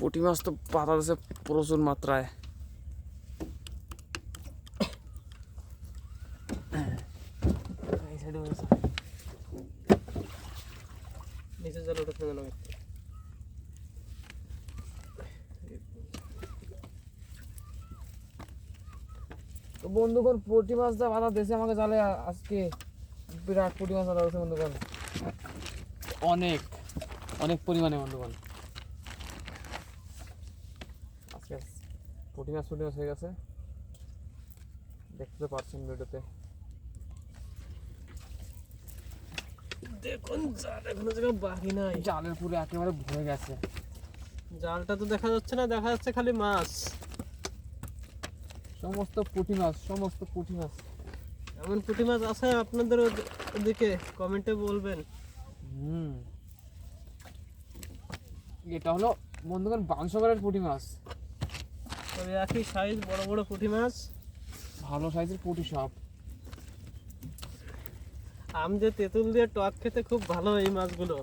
পুঁটি মাছ তো পাতা দিচ্ছে প্রচুর মাত্রায় এই সাইডে হয়েছে নিচে জল উঠেছে যেন একটু। তো বন্ধুগণ পুঁটি মাছ দা বাধা দেশে আমাকে জালে আ- আজকে বিরাট পুঁটি মাছ ধরা হয়েছে বন্ধুগণ অনেক অনেক পরিমাণে বন্ধুগণ আজকে পুঁটি মাছ পুঁটি মাছ হয়ে গেছে। দেখতে তো পাচ্ছেন ভিডিওতে। দেখুন জাল এখনও জায়গা বাকি নাই। জালের পুরো একেবারে ভরে গেছে। জালটা তো দেখা যাচ্ছে না দেখা যাচ্ছে খালি মাছ। সমস্ত পুঁটি মাছ সমস্ত পুঁটি মাছ এমন পুঁটি মাছ আছে আপনাদের ওদিকে কমেন্টে বলবেন। হুম। এটা হলো বন্ধুগণ বাংশগরের পুঁটি মাছ তবে একই সাইজ বড় বড় পুঁটি মাছ। ভালো সাইজের পুঁটি সব। আম যে তেঁতুল দিয়ে টক খেতে খুব ভালো এই মাছগুলো।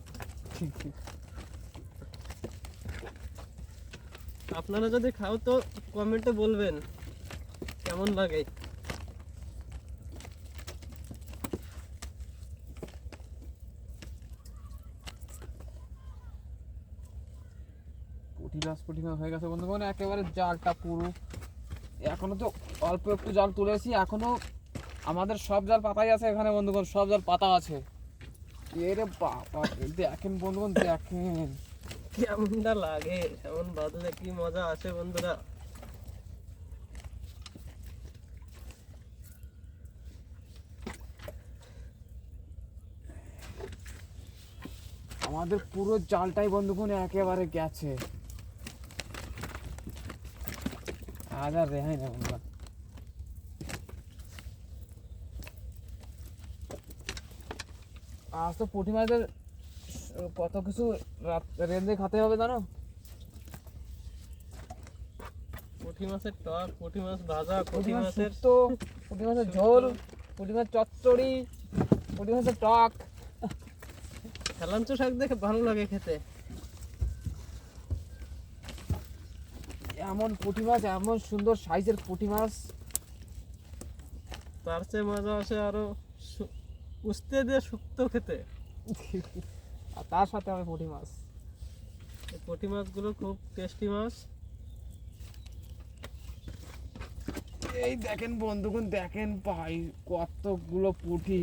আপনারা যদি খাও তো কমেন্টে বলবেন কেমন লাগে? পুঁটি মাছ হয়ে গেছে বন্ধুগণ একেবারে জালটা পুরো। এখনও তো অল্প একটু জাল তুলেছি এখনও আমাদের সব জাল পাতাই আছে এখানে বন্ধুগণ সব জাল পাতা আছে। এরে বাবা দেখেন বন্ধুগণ দেখেন। কেমনটা লাগে এমন বাদলে কি মজা আছে বন্ধুরা। আমাদের পুরো জালটাই বন্ধুগণ একেবারে গেছে। আজ আর রেহাই না বন্ধুগণ আজ তো পুঁটি মাছের কত কিছু রেঁধে খেতে হবে জানো? পুঁটি মাছের টক পুঁটি মাছ ভাজা পুঁটি মাছের শুক্তো পুঁটি মাছের ঝোল পুঁটি মাছ চচ্চড়ি পুঁটি মাছের টক। হেলাঞ্চো শাক দেখে ভালো লাগে খেতে। এমন পুঁটি মাছ এমন সুন্দর সাইজের পুঁটি মাছ। তার চেয়ে মজা আসে আরও উস্তে দিয়ে শুক্তো খেতে। আর তার সাথে হবে পুঁটি মাছ। পুঁটি মাছগুলো খুব টেস্টি মাছ। এই দেখেন বন্ধুগণ দেখেন ভাই কতগুলো পুঁটি।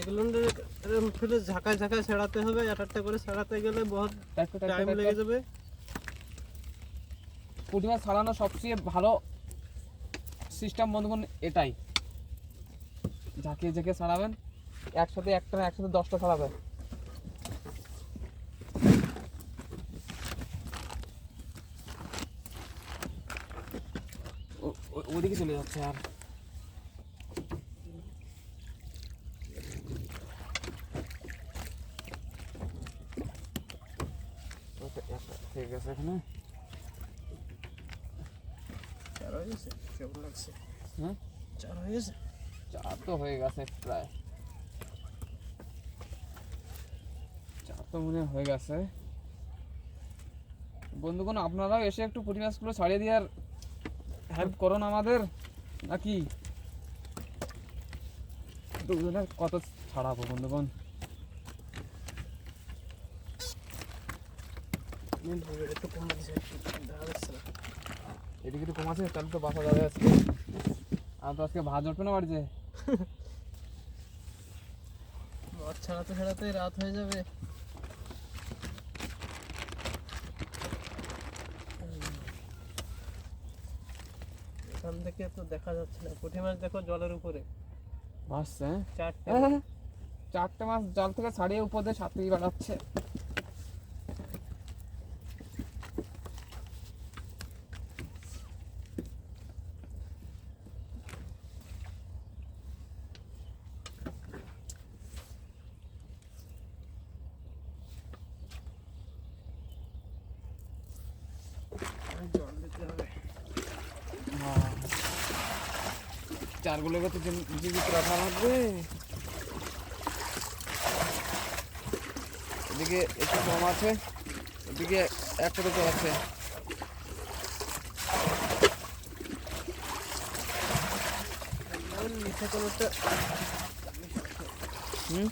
এগুলো ফেলে ঝাঁকায় ঝাঁকায় ছাড়াতে হবে এক একটা করে ছাড়াতে গেলে বহুত টাইম লেগে যাবে। পুঁটি মাছ ছাড়ানো সবচেয়ে ভালো সিস্টেম বন্ধুগণ এটাই। ঝাঁকিয়ে ঝাঁকিয়ে ছাড়াবেন একসাথে একটা একসাথে দশটা ছাড়াবেন। ওদিকে চলে যাচ্ছে আর। ঠিক আছে এখানে? চার হয়ে গেছে? কেমন লাগছে? হ্যাঁ চার হয়ে গেছে? চার তো হয়ে গেছে প্রায়। চার তো মনে হয়ে গেছে। বন্ধুগণ আপনারাও এসে একটু পুঁটি মাছগুলো ছাড়িয়ে দিয়ে আর হেল্প করুন আমাদের নাকি? কত ছাড়াবো বন্ধুগণ? একটু কম এদিকে একটু কম আছে তাহলে তো বাসা যাবে আজকে। আর তো আজকে ভাত উঠবে না বাড়িতে? মাছ ছাড়াতে ছাড়াতে রাত হয়ে যাবে। এখান থেকে তো দেখা যাচ্ছে না। পুঁটি মাছ দেখো জলের উপরে। ভাসছে হ্যাঁ? চারটে। হ্যাঁ, চারটে মাছ জাল থেকে ছাড়িয়ে উপর সাথে বাড়াচ্ছে। চারগুলোকে তো জীবিত রাখা লাগবে এদিকে একটু কম আছে এদিকে একটা দুটো আছে নিচে কোনোটা হুম?